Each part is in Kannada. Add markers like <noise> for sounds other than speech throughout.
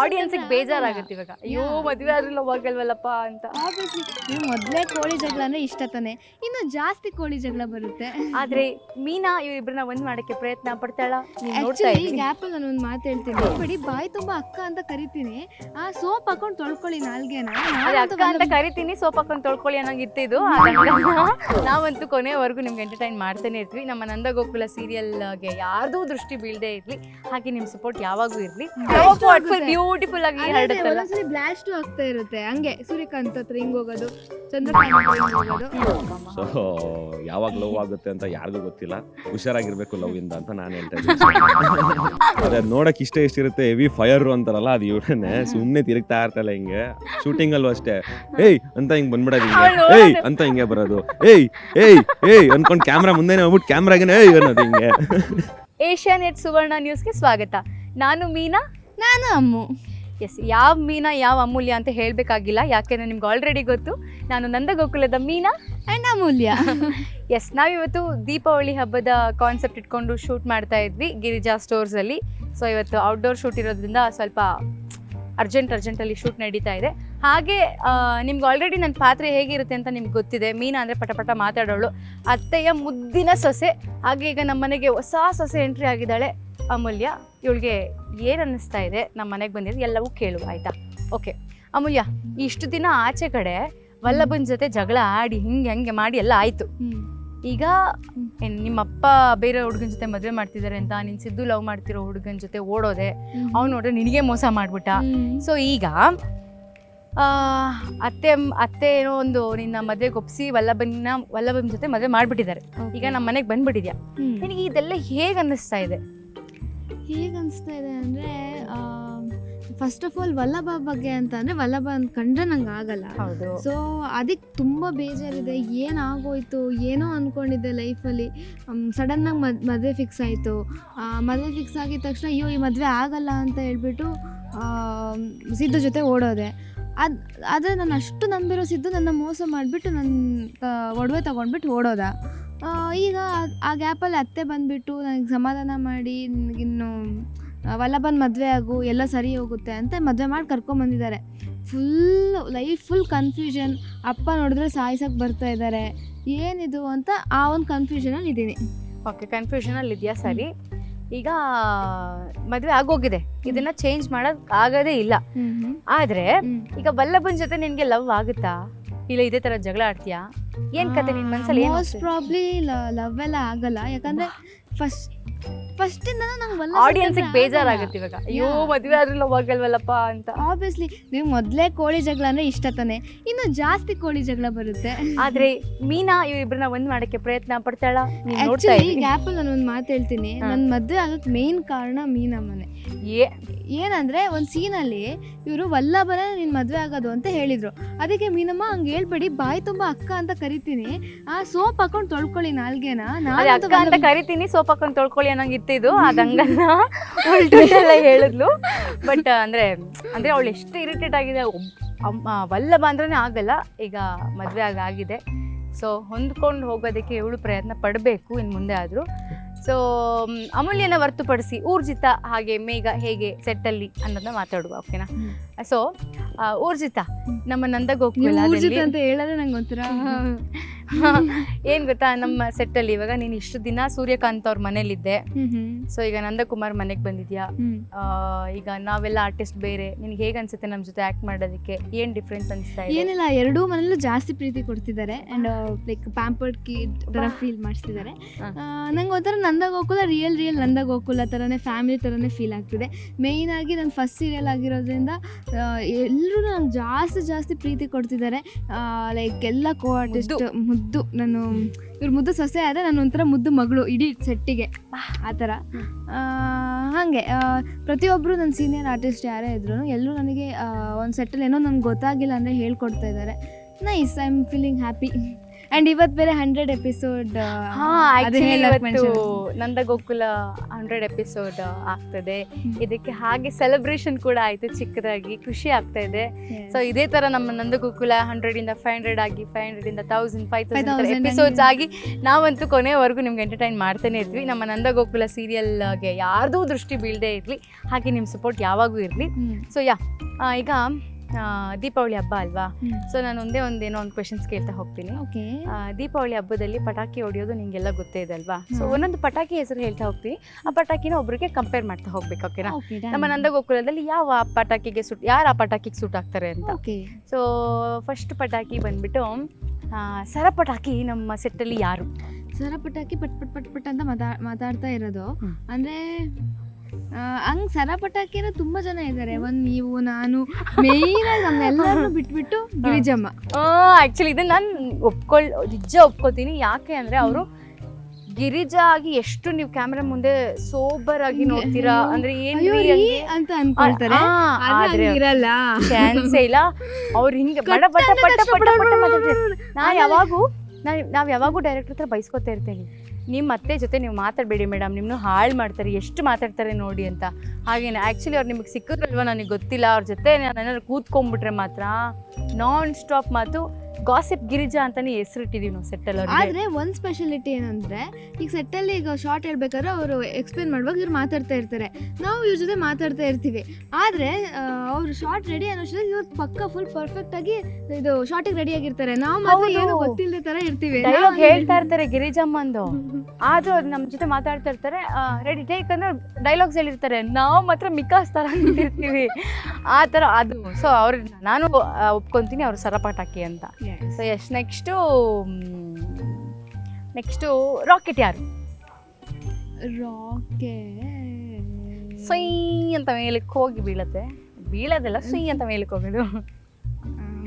ಆಡಿಯನ್ಸಿಗೆ ಬೇಜಾರಾಗುತ್ತೆ ಇವಾಗ. ಅಯ್ಯೋ ಮದುವೆ ಆದ್ರೂ ಹೋಗಲ್ವಲ್ಲಪ್ಪ ಅಂತ. ಆಬ್ವಿಯಸ್ಲಿ ಮೊದಲೇ ಕೋಳಿ ಜಗಳ ಅಂದ್ರೆ ಇಷ್ಟ ತಾನೆ? ಇನ್ನು ಜಾಸ್ತಿ ಕೋಳಿ ಜಗಳ ಬರುತ್ತೆ. ಆದ್ರೆ ಮೀನಾ ಇವ್ರಿಬ್ರನ್ನ ಒಂದ್ ಮಾಡಕ್ಕೆ ಪ್ರಯತ್ನ ಪಡ್ತಾಳ? ನೀವ್ ನೋಡ್ತಾ ಆಕ್ಚುಲಿ ಇದ್ದೀನಿ ಗ್ಯಾಪ್ ಅಲ್ಲಿ ನಾನು ಒಂದು ಮಾತು ಹೇಳ್ತೀನಿ. ಬಿಡಿ ಬಾಯಿ ತುಂಬಾ ಅಕ್ಕ ಅಂತ ಕರಿತೀನಿ. ಆ ಸೋಪ್ ಹಾಕೊಂಡು ತೊಳ್ಕೊಳ್ಳಿ ನಾಲ್ಗೆನ. ಅದೇ ಅಕ್ಕ ಅಂತ ಕರಿತೀನಿ ಸೋಪ್ ಹಾಕೊಂಡು ತೊಳ್ಕೊಳ್ಳಿ ಅನ್ನಂಗೆ ಅದನ್ನ ನಾವಂತೂ ಕೊನೆವರೆಗೂ ನಿಮ್ಗೆ ಎಂಟರ್ಟೈನ್ ಮಾಡ್ತಾನೆ ಇರ್ತೀವಿ. ನಮ್ಮ ನಂದ ಗೋಕುಲ ಸೀರಿಯಲ್ಗೆ ಯಾರ್ದೂ ದೃಷ್ಟಿ ಬೀಳದೆ ಇರ್ಲಿ. ಹಾಗೆ ನಿಮ್ ಸಪೋರ್ಟ್ ಯಾವಾಗೂ ಇರ್ಲಿ. ಬ್ಯೂಟಿಫುಲ್ ಆಗಿ ಹರಡುತ್ತಲ್ಲ ಬ್ಲಾಸ್ಟು ಆಗ್ತಾ ಇರುತ್ತೆ. ಹಂಗೆ ಸೂರ್ಯಕಾಂತ್ ಹತ್ರ ಹಿಂಗ್ ಹೋಗೋದು ಚಂದ್ರಕಾಂತ್ ಹತ್ರ ಹಿಂಗ್ ಹೋಗೋದು. ಸೊ ಯಾವಾಗ ಲವ್ ಆಗುತ್ತೆ ಅಂತ ಯಾರಿಗೂ ಗೊತ್ತಿಲ್ಲ. ಹುಷಾರಾಗಿರ್ಬೇಕು ಲವ್ ಇಂದ ಅಂತ ನಾನು ಹೇಳ್ತಾ ಇದ್ದೀನಿ. ಅದೇ ನೋಡಕ್ ಇಷ್ಟ ಎಷ್ಟಿರುತ್ತೆ ಹೆವಿ ಫೈರ್ ಅಂತಾರಲ್ಲ ಅದು ಇವ್ರನ್ನೇ ಸುಮ್ಮನೆ ತಿರುಗ್ತಾ ಇರ್ತಲ್ಲ ಹಿಂಗೆ. ಶೂಟಿಂಗ್ ಅಲ್ಲೂ ಅಷ್ಟೇ. ಏಯ್ ಅಂತ ಹಿಂಗ್ ಬಂದ್ಬಿಡೋದು ಹಿಂಗೆ. ಏಯ್ ಅಂತ ಹಿಂಗೆ ಬರೋದು. ಏಯ್ ಏಯ್ ಏಯ್ ಅನ್ಕೊಂಡ್ ಕ್ಯಾಮ್ರಾ ಮುಂದೆನೆ ಹೋಗ್ಬಿಟ್ಟು ಕ್ಯಾಮ್ರಾಗೇನೆ ಏಯ್ ಅನ್ನೋದು ಹಿಂಗೆ. ಏಷ್ಯಾ ನೆಟ್ ಸುವರ್ಣ ನ್ಯೂಸ್ಗೆ ಸ್ವಾಗತ. ನಾನು ಮೀನಾ ನಾನು ಅಮ್ಮು. ಎಸ್ ಯಾವ ಮೀನಾ ಯಾವ ಅಮೂಲ್ಯ ಅಂತ ಹೇಳಬೇಕಾಗಿಲ್ಲ ಯಾಕೆಂದರೆ ನಿಮ್ಗೆ ಆಲ್ರೆಡಿ ಗೊತ್ತು. ನಾನು ನಂದಗೋಕುಲದ ಮೀನಾ ಆ್ಯಂಡ್ ಅಮೂಲ್ಯ. <laughs> ಎಸ್ ನಾವಿವತ್ತು ದೀಪಾವಳಿ ಹಬ್ಬದ ಕಾನ್ಸೆಪ್ಟ್ ಇಟ್ಕೊಂಡು ಶೂಟ್ ಮಾಡ್ತಾ ಇದ್ವಿ ಗಿರಿಜಾ ಸ್ಟೋರ್ಸಲ್ಲಿ ಸೊ ಇವತ್ತು ಔಟ್ಡೋರ್ ಶೂಟ್ ಇರೋದ್ರಿಂದ ಸ್ವಲ್ಪ ಅರ್ಜೆಂಟ್ ಅರ್ಜೆಂಟಲ್ಲಿ ಶೂಟ್ ನಡೀತಾ ಇದೆ. ಹಾಗೆ ನಿಮ್ಗೆ ಆಲ್ರೆಡಿ ನನ್ನ ಪಾತ್ರೆ ಹೇಗಿರುತ್ತೆ ಅಂತ ನಿಮ್ಗೆ ಗೊತ್ತಿದೆ. ಮೀನಾ ಅಂದರೆ ಪಟ ಪಟ ಮಾತಾಡೋಳು. ಅತ್ತೆಯ ಮುದ್ದಿನ ಸೊಸೆ. ಹಾಗೆ ಈಗ ನಮ್ಮ ಮನೆಗೆ ಹೊಸ ಸೊಸೆ ಎಂಟ್ರಿ ಆಗಿದ್ದಾಳೆ. ಅಮೂಲ್ಯ ಇವಳಿಗೆ ಏನು ಅನ್ನಿಸ್ತಾ ಇದೆ? ನಮ್ಮ ಮನೆಗೆ ಬಂದಿದ್ದು ಎಲ್ಲವೂ ಕೇಳುವ ಆಯಿತಾ? ಓಕೆ. ಅಮೂಲ್ಯ ಇಷ್ಟು ದಿನ ಆಚೆ ಕಡೆ ವಲ್ಲಭನ್ ಜೊತೆ ಜಗಳ ಆಡಿ ಹಿಂಗೆ ಹಂಗೆ ಮಾಡಿ ಎಲ್ಲ ಆಯಿತು. ಈಗ ನಿಮ್ಮಪ್ಪ ಬೇರೆ ಹುಡುಗನ ಜೊತೆ ಮದುವೆ ಮಾಡ್ತಿದ್ದಾರೆ ಅಂತ ನಿನ್ ಸಿದ್ದು ಲವ್ ಮಾಡ್ತಿರೋ ಹುಡುಗನ ಜೊತೆ ಓಡೋದೆ ಅವ್ನು ನೋಡ್ರೆ ನಿನಗೆ ಮೋಸ ಮಾಡ್ಬಿಟ್ಟ. ಸೊ ಈಗ ಆ, ಅತ್ತೆ ಅತ್ತೆ ಏನೋ ಒಂದು ನಿನ್ನ ಮದುವೆಗೆ ಒಪ್ಸಿ ವಲ್ಲಭನ ವಲ್ಲಭನ ಜೊತೆ ಮದುವೆ ಮಾಡ್ಬಿಟ್ಟಿದ್ದಾರೆ. ಈಗ ನಮ್ಮ ಮನೆಗೆ ಬಂದ್ಬಿಟ್ಟಿದ್ಯಾ? ನಿನಗೆ ಇದೆಲ್ಲ ಹೇಗೆ ಅನ್ನಿಸ್ತಾ ಇದೆ? ಹೇಗೆ ಅನಿಸ್ತಾ ಇದೆ ಅಂದರೆ ಫಸ್ಟ್ ಆಫ್ ಆಲ್ ವಲ್ಲಭ ಬಗ್ಗೆ ಅಂತ ಅಂದರೆ ವಲ್ಲಭ ಅಂತ ಕಂಡ್ರೆ ನಂಗೆ ಆಗಲ್ಲ. ಸೊ ಅದಕ್ಕೆ ತುಂಬ ಬೇಜಾರಿದೆ. ಏನಾಗೋಯ್ತು ಏನೋ ಅಂದ್ಕೊಂಡಿದ್ದೆ ಲೈಫಲ್ಲಿ ಸಡನ್ನಾಗಿ ಮದ್ ಮದುವೆ ಫಿಕ್ಸ್ ಆಯಿತು. ಮದುವೆ ಫಿಕ್ಸ್ ಆಗಿದ ತಕ್ಷಣ ಅಯ್ಯೋ ಈ ಮದುವೆ ಆಗಲ್ಲ ಅಂತ ಹೇಳ್ಬಿಟ್ಟು ಸಿದ್ದು ಜೊತೆ ಓಡೋದೆ. ಅದು ಆದರೆ ನಾನು ಅಷ್ಟು ನಂಬಿರೋ ಸಿದ್ದು ನನ್ನ ಮೋಸ ಮಾಡಿಬಿಟ್ಟು ನನ್ನ ಒಡವೆ ತೊಗೊಂಡ್ಬಿಟ್ಟು ಓಡೋದ. ಈಗ ಆ- ಗ್ಯಾಪಲ್ಲಿ ಅತ್ತೆ ಬಂದುಬಿಟ್ಟು ನನಗೆ ಸಮಾಧಾನ ಮಾಡಿ ನನಗಿನ್ನು ವಲ್ಲಭನ್ ಮದುವೆ ಆಗು ಎಲ್ಲ ಸರಿ ಹೋಗುತ್ತೆ ಅಂತ ಮದುವೆ ಮಾಡಿ ಕರ್ಕೊಂಬಂದಿದ್ದಾರೆ ಫುಲ್ ಲೈಫ್ ಫುಲ್ ಕನ್ಫ್ಯೂಷನ್ ಅಪ್ಪ ನೋಡಿದ್ರೆ ಸಾಯಿಸೋಕೆ ಬರ್ತಾ ಇದ್ದಾರೆ ಏನಿದು ಅಂತ ಆ ಒಂದು ಕನ್ಫ್ಯೂಷನಲ್ಲಿ ಇದ್ದೀನಿ. ಓಕೆ ಕನ್ಫ್ಯೂಷನಲ್ಲಿ ಇದೆಯಾ? ಸರಿ. ಈಗ ಮದುವೆ ಆಗೋಗಿದೆ. ಇದನ್ನ ಚೇಂಜ್ ಮಾಡೋಕ್ ಆಗೋದೇ ಇಲ್ಲ. ಆದ್ರೆ ಈಗ ವಲ್ಲಭನ್ ಜೊತೆ ನಿನ್ಗೆ ಲವ್ ಆಗುತ್ತಾ? ಇಲ್ಲ ಇದೇ ತರ ಜಗಳ ಆಡ್ತೀಯಾ? ಏನ್ ಕತೆ ನಿನ್ ಮನ್ಸಲ್ಲಿ ಏನ್ ಮೋಸ್ಟ್ ಪ್ರಾಬ್ಲಿ ಲವ್ ಎಲ್ಲ ಆಗಲ್ಲ. ಯಾಕಂದ್ರೆ ಫಸ್ಟ್ ಫಸ್ಟ್ ನಂಗೆ ಆಡಿಯನ್ಸಿಗೆ ಬೇಜಾರಾಗುತ್ತೆ ಇವಾಗ. ಅಯ್ಯೋ. ಮದುವೆ ಹೋಗಲ್ವಲ್ಲಪ್ಪ ಅಂತ. ಆಬ್ವಿಯಸ್ಲಿ ನೀವು ಮೊದಲೇ ಕೋಳಿ ಜಗಳ ಅಂದ್ರೆ ಇಷ್ಟ ತಾನೆ. ಇನ್ನು ಜಾಸ್ತಿ ಕೋಳಿ ಜಗಳ ಬರುತ್ತೆ. ಆದ್ರೆ ಮೀನಾ ಇವ್ರಿಬ್ರನ್ನ ಒಂದ್ ಮಾಡಕ್ಕೆ ಪ್ರಯತ್ನ ಪಡ್ತಾಳ? ನೀವ್ ನೋಡ್ತಾ ಗ್ಯಾಪ್ ನಾನು ಒಂದು ಮಾತು ಹೇಳ್ತೀನಿ. ನನ್ನ ಮದುವೆ ಆಗಕ್ಕೆ ಮೇನ್ ಕಾರಣ ಮೀನಾ ಮನೆ. ಏ. ಏನಂದ್ರೆ ಒಂದು ಸೀನಲ್ಲಿ ಇವರು ವಲ್ಲಭನ ನಿನ್ ಮದ್ವೆ ಆಗೋದು ಅಂತ ಹೇಳಿದ್ರು. ಅದಕ್ಕೆ ಮೀನಮ್ಮ ಹಂಗೆ ಹೇಳ್ಬೇಡಿ ಬಾಯಿ ತುಂಬಾ ಅಕ್ಕ ಅಂತ ಕರಿತೀನಿ. ಆ ಸೋಪ್ ಹಾಕೊಂಡು ತೊಳ್ಕೊಳ್ಳಿ ನಾಲ್ಗೆನ. ಅದೇ ಅಕ್ಕ ಅಂತ ಕರಿತೀನಿ ಸೋಪ್ ಹಾಕೊಂಡು ತೊಳ್ಕೊಳ್ಳಿ ಇದು ಇತ್ತಿದ್ದು. ಅದಂಗನ್ನ ಉಲ್ಟೆಲ್ಲ ಹೇಳಿದ್ಲು. ಬಟ್ ಅಂದ್ರೆ ಅಂದ್ರೆ ಅವಳು ಎಷ್ಟು ಇರಿಟೇಟ್ ಆಗಿದೆ. ಅಮ್ಮ ವಲ್ಲಭ ಅಂದ್ರೇ ಆಗಲ್ಲ. ಈಗ ಮದುವೆ ಆಗ ಆಗಿದೆ. ಸೊ ಹೊಂದ್ಕೊಂಡು ಹೋಗೋದಕ್ಕೆ ಇವಳು ಪ್ರಯತ್ನ ಪಡಬೇಕು ಇನ್ನು ಮುಂದೆ ಆದರೂ. ಸೊ ಅಮೂಲ್ಯನ ಹೊರತುಪಡಿಸಿ ಊರ್ಜಿತ ಹಾಗೆ ಮೇಘ ಹೇಗೆ ಸೆಟ್ಟಲ್ಲಿ ಅನ್ನೋದನ್ನ ಮಾತಾಡುವ ಓಕೆನಾ. ಸೊ ಊರ್ಜಿತ ನಮ್ಮ ನಂದ ಗೋಕುಲ ಅಂತ ಹೇಳೋದೇ ನಂಗೆ ಒಂಥರ <laughs> ಏನ್ ಗೊತ್ತಾ ನಮ್ಮ ಸೆಟ್ಟಲ್ಲಿ ಇವಾಗ ನೀನ್ ಇಷ್ಟು ದಿನ ಸೂರ್ಯಕಾಂತ್ ಅವ್ರ ಮನೇಲಿದ್ದೆ. ಸೊ ಈಗ ನಂದಕುಮಾರ್ ಮನೆಗೆ ಬಂದಿದ್ಯಾ? ಈಗ ನಾವೆಲ್ಲ ಆರ್ಟಿಸ್ಟ್ ಬೇರೆ. ನಿನ್ಗೆ ಹೇಗ್ ಅನ್ಸುತ್ತೆ ನಮ್ಮ ಜೊತೆ ಆಕ್ಟ್ ಮಾಡೋದಕ್ಕೆ? ಏನ್ ಡಿಫ್ರೆನ್ಸ್ ಅನಿಸ್ತಾ ಇದೆ? ಏನಿಲ್ಲ ಎರಡೂ ಮನೇಲೂ ಜಾಸ್ತಿ ಪ್ರೀತಿ ಕೊಡ್ತಿದ್ದಾರೆ. ಅಂಡ್ ಲೈಕ್ ಪ್ಯಾಂಪರ್ಡ್ ಕಿಡ್ ತರ ಫೀಲ್ ಮಾಡಿಸ್ತಿದ್ದಾರೆ. ನಂಗೆ ಒಂಥರ ನಂದ ಗೋಕುಲ ರಿಯಲ್ ರಿಯಲ್ ನಂದ ಗೋಕುಲ ಥರನೇ ಫ್ಯಾಮಿಲಿ ಥರನೇ ಫೀಲ್ ಆಗ್ತಿದೆ. ಮೇಯ್ನ್ ಆಗಿ ನನ್ನ ಫಸ್ಟ್ ಸೀರಿಯಲ್ ಆಗಿರೋದ್ರಿಂದ ಎಲ್ಲರೂ ನಂಗೆ ಜಾಸ್ತಿ ಜಾಸ್ತಿ ಪ್ರೀತಿ ಕೊಡ್ತಿದ್ದಾರೆ. ಲೈಕ್ ಎಲ್ಲ ಕೋ ಆರ್ಟಿಸ್ಟ್ ಮುದ್ದು, ನಾನು ಇವ್ರ ಮುದ್ದು ಸೊಸೆ ಆದರೆ ನಾನು ಒಂಥರ ಮುದ್ದು ಮಗಳು, ಇಡೀ ಸೆಟ್ಟಿಗೆ. ಆ ಥರ. ಹಾಗೆ ಪ್ರತಿಯೊಬ್ಬರು ನನ್ನ ಸೀನಿಯರ್ ಆರ್ಟಿಸ್ಟ್ ಯಾರೇ ಇದ್ರು ಎಲ್ಲರೂ ನನಗೆ ಒಂದು ಸೆಟ್ಟಲ್ಲಿ ಏನೋ ನನಗೆ ಗೊತ್ತಾಗಿಲ್ಲ ಅಂದರೆ ಹೇಳ್ಕೊಡ್ತಾ ಇದ್ದಾರೆ. Nice I am feeling happy and ಇವತ್ತು ಬೇರೆ hundred episode Nanda Gokula hundred episode ಆಗ್ತದೆ. ಇದಕ್ಕೆ ಹಾಗೆ ಸೆಲೆಬ್ರೇಷನ್ ಕೂಡ ಆಯ್ತು ಚಿಕ್ಕದಾಗಿ ಖುಷಿ ಆಗ್ತಾ ಇದೆ. ಸೊ ಇದೇ ತರ ನಮ್ಮ ನಂದ ಗೋಕುಲ ಹಂಡ್ರೆಡ್ ಇಂದ ಫೈವ್ ಹಂಡ್ರೆಡ್ ಆಗಿ ಫೈವ್ ಹಂಡ್ರೆಡ್ ಇಂದ ತೌಸಂಡ್ ಫೈವ್ ತೌಸಂಡ್ 5,000 ಎಪಿಸೋಡ್ಸ್ ಆಗಿ. ನಾವಂತೂ ಕೊನೆವರೆಗೂ ನಿಮ್ಗೆ ಎಂಟರ್ಟೈನ್ ಮಾಡ್ತಾನೆ ಇದ್ವಿ. ನಮ್ಮ ನಂದ ಗೋಕುಲ ಸೀರಿಯಲ್ಗೆ ಯಾರ್ದೂ ದೃಷ್ಟಿ ಬೀಳದೆ ಇರಲಿ. ಹಾಗೆ ನಿಮ್ಮ ಸಪೋರ್ಟ್ ಯಾವಾಗೂ ಇರಲಿ. ಸೊ ಯಾ ಈಗ ದೀಪಾವಳಿ ಹಬ್ಬ ಅಲ್ವಾ? ಸೊ ನಾನು ಒಂದೇ ಒಂದೇನೋ ಒಂದು ಕ್ವೆಶನ್ಸ್ ಕೇಳ್ತಾ ಹೋಗ್ತೀನಿ. ದೀಪಾವಳಿ ಹಬ್ಬದಲ್ಲಿ ಪಟಾಕಿ ಹೊಡೆಯೋದು ನಿಂಗೆಲ್ಲ ಗೊತ್ತೇ ಇದೆ ಅಲ್ವಾ? ಸೊ ಒಂದೊಂದು ಪಟಾಕಿ ಹೆಸರು ಹೇಳ್ತಾ ಹೋಗ್ತೀನಿ. ಆ ಪಟಾಕಿನ ಒಬ್ರಿಗೆ ಕಂಪೇರ್ ಮಾಡ್ತಾ ಹೋಗ್ಬೇಕು ಓಕೆನಾ ನಮ್ಮ ನಂದಗೋಕುಲದಲ್ಲಿ ಯಾವ ಪಟಾಕಿಗೆ ಸುಟ್ ಯಾರು ಆ ಪಟಾಕಿಗೆ ಸೂಟ್ ಆಗ್ತಾರೆ ಅಂತ? ಸೊ ಫಸ್ಟ್ ಪಟಾಕಿ ಬಂದ್ಬಿಟ್ಟು ಸರ ಪಟಾಕಿ ನಮ್ಮ ಸೆಟ್ಟಲ್ಲಿ ಯಾರು? ಸರ ಪಟಾಕಿ ಪಟ್ ಪಟ್ ಪಟ್ ಪಟ್ ಅಂತ ಮಾತಾ ಮಾತಾಡ್ತಾ ಇರೋದು. ಅಂದ್ರೆ ಹಂಗ್ ಸರ ಪಟಾಕಿನ ತುಂಬಾ ಜನ ಇದ್ದಾರೆ ಒಂದ್ ನೀವು ನಾನು ಮೇನ್ ಆಗಿ ನಮ್ಮೆಲ್ಲರನ್ನು ಬಿಟ್ಬಿಟ್ಟು ಗಿರಿಜಮ್ಮ. ಆಕ್ಚುಲಿ ಇದನ್ನ ನಾನು ಒಪ್ಕೊಳ್ ನಿಜ ಒಪ್ಕೋತೀನಿ. ಯಾಕೆ ಅಂದ್ರೆ ಅವರು ಗಿರಿಜಾ ಆಗಿ ಎಷ್ಟು ನೀವು ಕ್ಯಾಮ್ರಾ ಮುಂದೆ ಸೋಬರ್ ಆಗಿ ನೋಡ್ತೀರಾ? ಅಂದ್ರೆ ಏನು ಅಂತ ಅನ್ಕೊಳ್ತಾರೆ ಆದ್ರೆ ಹಂಗಿರಲ್ಲ. ಚಾನ್ಸೇ ಇಲ್ಲ. ಅವ್ರು ಹಿಂಗೆ ಪಟ ಪಟ ಪಟ ಪಟ ಮಾತಾಡ್ತಾರೆ ನಾ ಯಾವಾಗೂ ನಾವು ಯಾವಾಗೂ ಡೈರೆಕ್ಟರ್ ಹತ್ರ ಬೈಸ್ಕೊತಾ ಇರ್ತೇನೆ. ನಿಮ್ಮ ಅತ್ತೆ ಜೊತೆ ನೀವು ಮಾತಾಡಬೇಡಿ ಮೇಡಮ್ ನಿಮ್ಮನ್ನು ಹಾಳು ಮಾಡ್ತಾರೆ, ಎಷ್ಟು ಮಾತಾಡ್ತಾರೆ ನೋಡಿ ಅಂತ. ಹಾಗೇನೆ ಆ್ಯಕ್ಚುಲಿ ಅವ್ರು ನಿಮಗೆ ಸಿಕ್ಕಿದ್ರಲ್ವ ನನಗೆ ಗೊತ್ತಿಲ್ಲ. ಅವ್ರ ಜೊತೆ ನಾನು ಏನಾದ್ರು ಕೂತ್ಕೊಂಡ್ಬಿಟ್ರೆ ಮಾತ್ರ. ನಾನ್ ಸ್ಟಾಪ್ ಮಾತು ಗಾಸಿಪ್ ಗಿರಿಜಾ ಅಂತಾನೆ ಹೆಸರಿಟ್ಟಿದೀವಿ ನಾವು ಸೆಟ್ಟಲ್ ಅವ್ರಿಗೆ. ಆದ್ರೆ ಒಂದ್ ಸ್ಪೆಷಾಲಿಟಿ ಏನಂದ್ರೆ ಈಗ ಸೆಟ್ಟಲ್ಲಿ ಈಗ ಶಾರ್ಟ್ ಹೇಳ್ಬೇಕಾದ್ರೆ ಅವರು ಎಕ್ಸ್ಪ್ಲೇನ್ ಮಾಡುವಾಗ ಇವ್ರು ಮಾತಾಡ್ತಾ ಇರ್ತಾರೆ. ನಾವು ಇವ್ರ ಜೊತೆ ಮಾತಾಡ್ತಾ ಇರ್ತೀವಿ. ಆದ್ರೆ ಅವ್ರು ಶಾರ್ಟ್ ರೆಡಿ ಅನ್ನೋಷ್ಟರಲ್ಲಿ ಇವ್ರು ಪಕ್ಕ ಫುಲ್ ಪರ್ಫೆಕ್ಟ್ ಆಗಿ ಇದು ಶಾರ್ಟಿಗೆ ರೆಡಿ ಆಗಿರ್ತಾರೆ. ನಾವು ಮಾತ್ರ ಹೌದು. ಏನು ಗೊತ್ತಿಲ್ಲದೆ ತರ ಇರ್ತೀವಿ. ಡೈಲಾಗ್ ಹೇಳ್ತಾ ಇರ್ತಾರೆ ಗಿರಿಜಮ್ಮಂದು <laughs> ಆದ್ರೂ ಅವ್ರು ನಮ್ ಜೊತೆ ಮಾತಾಡ್ತಾ ಇರ್ತಾರೆ. ರೆಡಿ ಟೇಕ್ ಅಂದ್ರೆ ಡೈಲಾಗ್ಸ್ ಹೇಳಿರ್ತಾರೆ. ನಾವು ಮಾತ್ರ ಮಿಕಾಸ್ ತರ ಇರ್ತೀವಿ ಆ ತರ ಅದು. ಸೊ ಅವ್ರ ನಾನು ಆ, ಒಪ್ಕೊಂತೀನಿ ಅವ್ರು ಸರಪಟಾಕಿ ಅಂತ. So yes next next rocket ಯಾರು? ರಾಕೆಟ್ ಸೊಯ್ ಅಂತ ಮೇಲಕ್ಕೆ ಹೋಗಿ ಬೀಳತ್ತೆ. ಬೀಳೋದಲ್ಲ ಸುಯ್ ಅಂತ ಮೇಲಕ್ಕೆ ಹೋಗೋದು.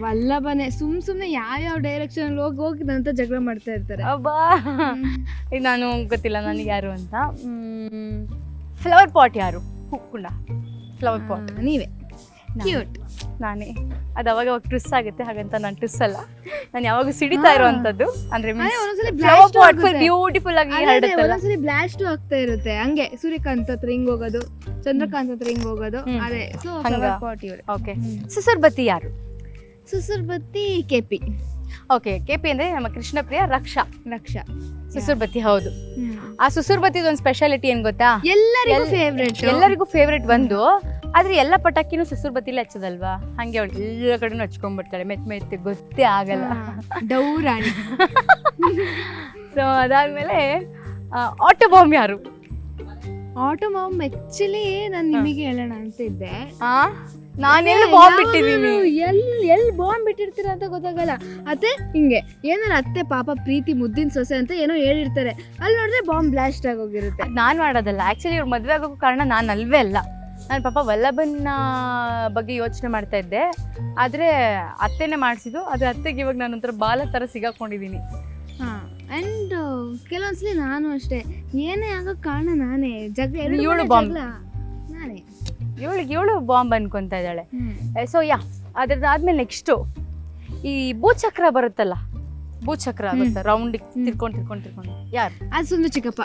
ವಲ್ಲಭನೆ ಸುಮ್ ಸುಮ್ನೆ ಯಾವ ಡೈರೆಕ್ಷನ್ ಹೋಗಿ ಹೋಗಿ ನಂತ ಜಗಳ ಮಾಡ್ತಾ ಇರ್ತಾರೆ. ಅಬ್ಬಾ. ಈಗ ನಾನು ಗೊತ್ತಿಲ್ಲ ನನಗೆ ಯಾರು ಅಂತ. ಫ್ಲವರ್ ಪಾಟ್ ಯಾರು? ಹೂಕುಂಡ ಫ್ಲವರ್ ಪಾಟ್ ನೀವೇ. ಕ್ಯೂಟ್ ನಾನೇ. ಅದು ಅವಾಗ ಅವಾಗ ಟ್ವಿಸ್ ಆಗುತ್ತೆ ಹಾಗಂತ ನಾನು ಟ್ರಿಸ್ ಅಲ್ಲ. ನಾನು ಯಾವಾಗ ಸಿಡಿತಾ ಇರುವಂತದ್ದು. ಅಂದ್ರೆ. ಬ್ಯೂಟಿಫುಲ್ ಆಗಿ ಒಂದೊಂದ್ಸಲಿ ಬ್ಲಾಸ್ಟ್ ಆಗ್ತಾ ಇರುತ್ತೆ. ಹಂಗೆ ಸೂರ್ಯಕಾಂತ್ ಹತ್ರ ಹಿಂಗ್ ಹೋಗೋದು ಚಂದ್ರಕಾಂತ್ ಹತ್ರ ಹಿಂಗ್ ಹೋಗೋದು. ಅದೇ. ಸೊ ಓಕೆ ಸುಸರ್ಬತ್ತಿ ಯಾರು? ಸುಸರ್ಬತ್ತಿ ಕೆಪಿ ಓಕೆ ಕೆ ಪಿ ಅಂದ್ರೆ ನಮ್ಮ ಕೃಷ್ಣಪ್ರಿಯ ರಕ್ಷಾ. ರಕ್ಷಾ. ಸುಸುರ್ಬತ್ತಿ ಹೌದು. ಆ ಸುಸುರ್ಬತ್ತಿದ ಒಂದು ಸ್ಪೆಷಾಲಿಟಿ ಏನ್ ಗೊತ್ತಾ? ಎಲ್ಲರಿಗೂ ಫೇವ್ರೇಟ್ ಎಲ್ಲರಿಗೂ ಫೇವ್ರೆಟ್ ಬಂದು ಆದ್ರೆ ಎಲ್ಲ ಪಟಾಕಿನೂ ಸುಸುರ್ಬತ್ತಿಲೇ ಹಚ್ಚದಲ್ವಾ? ಹಂಗೆ ಅವಳು ಎಲ್ಲ ಕಡೆನೂ ಹಚ್ಕೊಂಡ್ಬಿಡ್ತಾಳೆ ಮೆತ್ ಮೆತ್ತ ಗೊತ್ತೇ ಆಗಲ್ಲ. ಡೌರಾಣಿ. <laughs> ಸೊ ಅದಾದ್ಮೇಲೆ ಆಟೋ ಬಾಂಬ್ ಯಾರು? ಆಟೋ ಬಾಮ್ ಆಕ್ಚುಲಿ ನಾನು ನಿಮಗೆ ಹೇಳೋಣ ಅಂತ ಇದ್ದೆ. ಆ? ನಾನೆಲ್ಲ ಬಾಂಬ್ ಇಟ್ಟಿದ್ದೀನಿ? ಎಲ್ಲಿ ಎಲ್ಲಿ ಬಾಂಬ್ ಬಿಟ್ಟಿರ್ತೀರ ಅಂತ ಗೊತ್ತಾಗಲ್ಲ. ಅತ್ತೆ ಹಿಂಗೆ ಏನಾರ ಅತ್ತೆ ಪಾಪ ಪ್ರೀತಿ ಮುದ್ದಿನ ಸೊಸೆ ಅಂತ ಏನೋ ಹೇಳಿರ್ತಾರೆ. ಅಲ್ಲಿ ನೋಡಿದ್ರೆ ಬಾಂಬ್ ಬ್ಲಾಸ್ಟ್ ಆಗೋಗಿರುತ್ತೆ. ನಾನು ಮಾಡೋದಲ್ಲ. ಆಕ್ಚುಲಿ ಇವ್ರು ಮದ್ವೆ ಆಗೋಕ್ಕೂ ಕಾರಣ ನಾನು ಅಲ್ವೇ ಅಲ್ಲ. ನಾನು ಪಾಪ ವಲ್ಲಭನ್ನ ಬಗ್ಗೆ ಯೋಚನೆ ಮಾಡ್ತಾ ಇದ್ದೆ. ಆದರೆ ಅತ್ತೆನೇ ಮಾಡಿಸಿದ್ದು. ಆದರೆ ಅತ್ತೆಗೆ ಇವಾಗ ನಾನು ಒಂಥರ ಬಾಲ ಥರ ಸಿಗಾಕೊಂಡಿದ್ದೀನಿ. ಹಾ ಆ್ಯಂಡ್ ಕೆಲವೊಂದ್ಸಲಿ ನಾನು ಅಷ್ಟೇ. ಏನೇ ಆಗೋ ಕಾರಣ ನಾನೇ. ಜಗಳ ಇವಳು ಮನೆ ನಾನೇ. ಇವಳಿಗೆ ಇವಳು ಬಾಂಬ್ ಅನ್ಕೊಂತ ಇದ್ದಾಳೆ. ಸೊ ಯಾ ಅದ್ರದ್ದಾದ್ಮೇಲೆ ನೆಕ್ಸ್ಟು ಈ ಭೂಚಕ್ರ ಬರುತ್ತಲ್ಲ? ಭೂಚಕ್ರ ಆಗುತ್ತೆ ಗೊತ್ತಾ ರೌಂಡ್ ತಿರ್ಕೊಂಡ್ ತಿರ್ಕೊಂಡು ತಿರ್ಕೊಂಡು. ಯಾರು? ಅದು ಸುಂದು ಚಿಕ್ಕಪ್ಪ.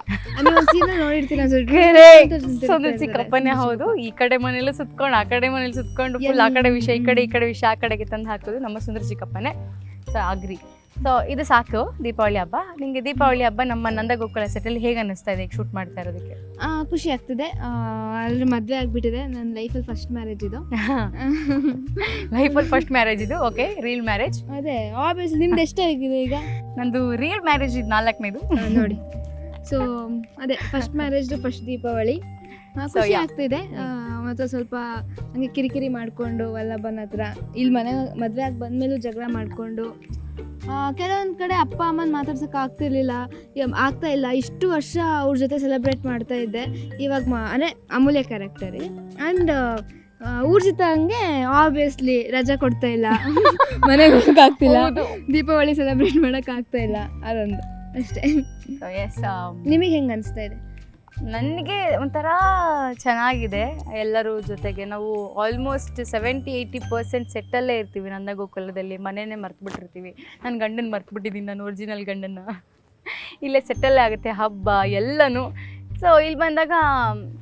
ಸೊಂದು ಚಿಕ್ಕಪ್ಪನೇ ಹೌದು. ಈ ಕಡೆ ಮನೇಲಿ ಸುತ್ಕೊಂಡು ಆ ಕಡೆ ಮನೇಲಿ ಸುತ್ಕೊಂಡು ಫುಲ್ ಆ ಕಡೆ ವಿಷಯ ಈ ಕಡೆ ಈ ಕಡೆ ವಿಷಯ ಆ ಕಡೆಗೆ ತಂದು ಹಾಕೋದು ನಮ್ಮ ಸುಂದರ ಚಿಕ್ಕಪ್ಪನೇ. ಸೊ ಆಗ್ರಿ ಸೊ ಇದು ಸಾಕು ದೀಪಾವಳಿ ಹಬ್ಬ. ನಿಮಗೆ ದೀಪಾವಳಿ ಹಬ್ಬ ನಮ್ಮ ನಂದಗೋಕುಲ ಸೆಟಲ್ಲಿ ಹೇಗೆ ಅನ್ನಿಸ್ತಾ ಇದೆ ಶೂಟ್ ಮಾಡ್ತಾ ಇರೋದಕ್ಕೆ? ಖುಷಿ ಆಗ್ತಿದೆ. ಆದ್ರೆ ಮದುವೆ ಆಗಿಬಿಟ್ಟಿದೆ. ನನ್ನ ಲೈಫಲ್ಲಿ ಫಸ್ಟ್ ಮ್ಯಾರೇಜ್ ಇದು. ಲೈಫಲ್ಲಿ ಫಸ್ಟ್ ಮ್ಯಾರೇಜ್ ಇದು? ಓಕೆ ರೀಲ್ ಮ್ಯಾರೇಜ್ ಅದೇ ಆಬ್ವಿಯಸ್ಲಿ ನಿಮ್ದು ಎಷ್ಟಾಗಿದೆ ಈಗ. ನಂದು ರಿಯಲ್ ಮ್ಯಾರೇಜ್ ಇದು ನಾಲ್ಕನೇದು. ನೋಡಿ. ಸೊ ಅದೇ ಫಸ್ಟ್ ಮ್ಯಾರೇಜ್ ಫಸ್ಟ್ ದೀಪಾವಳಿ. ಖುಷಿ. ಆಗ್ತಿದೆ. ಆ, ಮತ್ತೆ ಸ್ವಲ್ಪ ಹಂಗೆ ಕಿರಿಕಿರಿ ಮಾಡಿಕೊಂಡು ವಲ್ಲಭನ ಹತ್ರ ಇಲ್ಲಿ ಮನೆ ಮದುವೆ ಆಗಿ ಬಂದ್ಮೇಲೂ ಜಗಳ ಮಾಡಿಕೊಂಡು ಕೆಲವೊಂದು ಕಡೆ ಅಪ್ಪ ಅಮ್ಮನ ಮಾತಾಡ್ಸೋಕೆ ಆಗ್ತಿರ್ಲಿಲ್ಲ. ಆಗ್ತಾ ಇಲ್ಲ. ಇಷ್ಟು ವರ್ಷ ಅವ್ರ ಜೊತೆ ಸೆಲೆಬ್ರೇಟ್ ಮಾಡ್ತಾ ಇದ್ದೆ. ಇವಾಗ ಮಾ ಅಂದರೆ ಅಮೂಲ್ಯ ಕ್ಯಾರೆಕ್ಟರಿ ಆ್ಯಂಡ್ ಊರ್ಜಿತ ಜೊತೆ ಹಂಗೆ ಆಬ್ವಿಯಸ್ಲಿ ರಜಾ ಕೊಡ್ತಾ ಇಲ್ಲ. <laughs> ಮನೆಗೆ ಹೋಗಕ್ಕಾಗ್ತಿಲ್ಲ ದೀಪಾವಳಿ ಸೆಲೆಬ್ರೇಟ್ ಮಾಡೋಕ್ಕಾಗ್ತಾ ಆಗ್ತಾ ಇಲ್ಲ. ಅದೊಂದು. ಅಷ್ಟೇ. ಎಸ್ ನಿಮಗೆ ಹೆಂಗೆ ಅನಿಸ್ತಾ ಇದೆ? ನನಗೆ ಒಂಥರ ಚೆನ್ನಾಗಿದೆ. ಎಲ್ಲರೂ ಜೊತೆಗೆ ನಾವು ಆಲ್ಮೋಸ್ಟ್ ಸೆವೆಂಟಿ ಏಯ್ಟಿ ಪರ್ಸೆಂಟ್ ಸೆಟ್ಟಲ್ಲೇ ಇರ್ತೀವಿ ನನ್ನ ಗೋಕುಲದಲ್ಲಿ ಮನೆಯೇ ಮರ್ತುಬಿಟ್ಟಿರ್ತೀವಿ. ನನ್ನ ಗಂಡನ ಮರ್ತುಬಿಟ್ಟಿದ್ದೀನಿ ನಾನು ಒರಿಜಿನಲ್ ಗಂಡನ್ನ. ಇಲ್ಲೇ ಸೆಟ್ಟಲ್ಲೇ ಆಗುತ್ತೆ ಹಬ್ಬ, ಎಲ್ಲನೂ. ಸೊ ಇಲ್ಲಿ ಬಂದಾಗ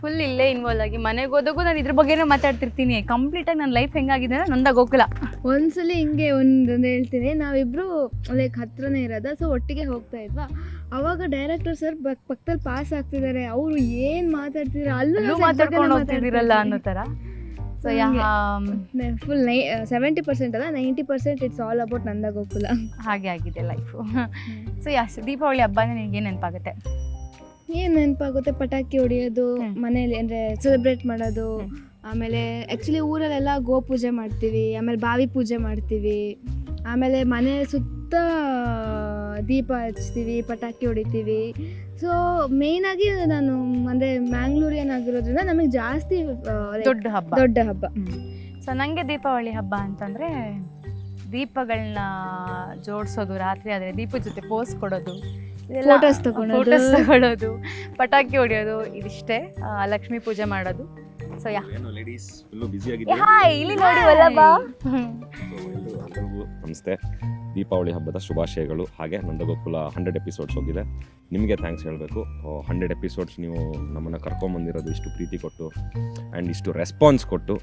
ಫುಲ್ ಇಲ್ಲೇ ಇನ್ವಾಲ್ವ್ ಆಗಿ ಮನೆಗೆ ಹೋದಾಗೂ ನಾನು ಇದ್ರ ಬಗ್ಗೆನೇ ಮಾತಾಡ್ತಿರ್ತೀನಿ. ಕಂಪ್ಲೀಟಾಗಿ ನನ್ನ ಲೈಫ್ ಹೆಂಗಾಗಿದೆ ನಂದ ಗೋಕುಲ ಒಂದ್ಸಲಿ ಹಿಂಗೆ ಒಂದೊಂದು ಹೇಳ್ತೀನಿ. ನಾವಿಬ್ರು ಲೈಕ್ ಹತ್ರನೇ ಇರೋದ? ಸೊ ಒಟ್ಟಿಗೆ ಹೋಗ್ತಾ ಇದ್ವಾ? ಅವಾಗ ಡೈರೆಕ್ಟರ್ ಸರ್ ಪಕ್ಕದಲ್ಲಿ ಪಾಸ್ ಆಗ್ತಿದ್ದಾರೆ ಅವರು ಏನ್ ಮಾತಾಡ್ತಿದ್ರೆ? ಅಲ್ಲೂ ಮಾತಾಡ್ಕೊಂಡು ಹೋಗ್ತಿದ್ದೀರಲ್ಲ ಅನ್ನೋ ತರ? ಸೊ ಫುಲ್ ನೈ ಸೆವೆಂಟಿ ಪರ್ಸೆಂಟ್ ಅಲ್ಲ ninety percent it's all about Nanda Gokula. ಹಾಗೆ ಆಗಿದೆ ಲೈಫು ಸೊ ಯಾಸ್ ದೀಪಾವಳಿ ಹಬ್ಬನೇ ನಿನಗೆ ಏನು ನೆನಪಾಗುತ್ತೆ? ಏನ್ ನೆನಪಾಗುತ್ತೆ? ಪಟಾಕಿ ಹೊಡಿಯೋದು. ಮನೇಲಿ ಅಂದ್ರೆ ಸೆಲೆಬ್ರೇಟ್ ಮಾಡೋದು ಆಮೇಲೆ ಆ್ಯಕ್ಚುಲಿ ಊರಲ್ಲೆಲ್ಲ ಗೋ ಪೂಜೆ ಮಾಡ್ತೀವಿ ಆಮೇಲೆ ಬಾವಿ ಪೂಜೆ ಮಾಡ್ತೀವಿ ಆಮೇಲೆ ಮನೆ ಸುತ್ತ ದೀಪ ಹಚ್ತೀವಿ ಪಟಾಕಿ ಹೊಡಿತೀವಿ. ಸೊ ಆಗಿ ನಾನು ಅಂದ್ರೆ ಮ್ಯಾಂಗ್ಳೂರಿಯನ್ ಆಗಿರೋದ್ರಿಂದ ನಮಗೆ ಜಾಸ್ತಿ ದೊಡ್ಡ ಹಬ್ಬ. ದೊಡ್ಡ ಹಬ್ಬ. ಸೊ ನನಗೆ ದೀಪಾವಳಿ ಹಬ್ಬ ಅಂತಂದರೆ ದೀಪಗಳನ್ನ ಜೋಡಿಸೋದು ರಾತ್ರಿ ಆದರೆ ದೀಪದ ಜೊತೆ ಪೋಸ್ ಕೊಡೋದು. ಫೋಟೋಸ್ ತಗೊಳ್ಳೋದು ಪಟಾಕಿ ಹೊಡೆಯೋದು ಇದಿಷ್ಟೇ. ಲಕ್ಷ್ಮಿ ಪೂಜೆ ಮಾಡೋದು. So yeah. ಇಲ್ಲಿ ನೋಡಿ ನಮಸ್ತೆ. ದೀಪಾವಳಿ ಹಬ್ಬದ ಶುಭಾಶಯಗಳು. ಹಾಗೆ ನಂದಗೋಕುಲ ಹಂಡ್ರೆಡ್ ಎಪಿಸೋಡ್ಸ್ ಹೋಗಿದೆ. ನಿಮಗೆ ಥ್ಯಾಂಕ್ಸ್ ಹೇಳಬೇಕು. ಹಂಡ್ರೆಡ್ ಎಪಿಸೋಡ್ಸ್ ನೀವು ನಮ್ಮನ್ನು ಕರ್ಕೊಂಬಂದಿರೋದು ಇಷ್ಟು ಪ್ರೀತಿ ಕೊಟ್ಟು ಆ್ಯಂಡ್ ಇಷ್ಟು ರೆಸ್ಪಾನ್ಸ್ ಕೊಟ್ಟು